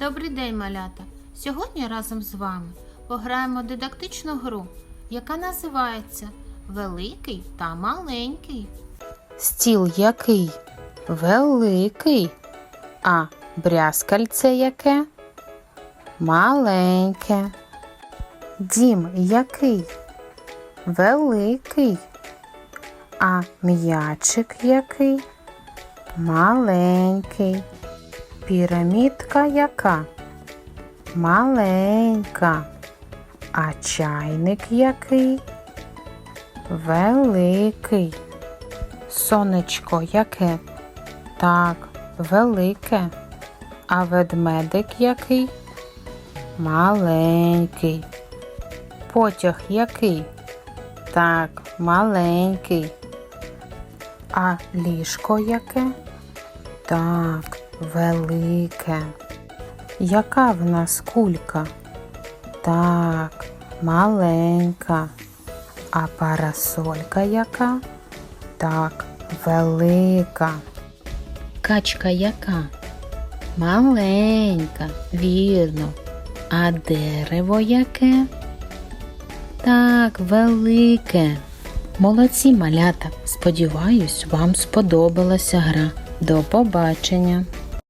Добрий день, малята! Сьогодні разом з вами пограємо дидактичну гру, яка називається Великий та маленький. Стіл який? Великий. А брязкальце яке? Маленьке. Дім який? Великий. А м'ячик який? Маленький. Пірамідка яка? Маленька. А чайник який? Великий. Сонечко яке? Так, велике. А ведмедик який? Маленький. Потяг який? Так, маленький. А ліжко яке? Так, велике. Яка в нас кулька? Так, маленька. А парасолька яка? Так, велика. Качка яка? Маленька, вірно. А дерево яке? Так, велике. Молодці малята. Сподіваюсь, вам сподобалася гра. До побачення!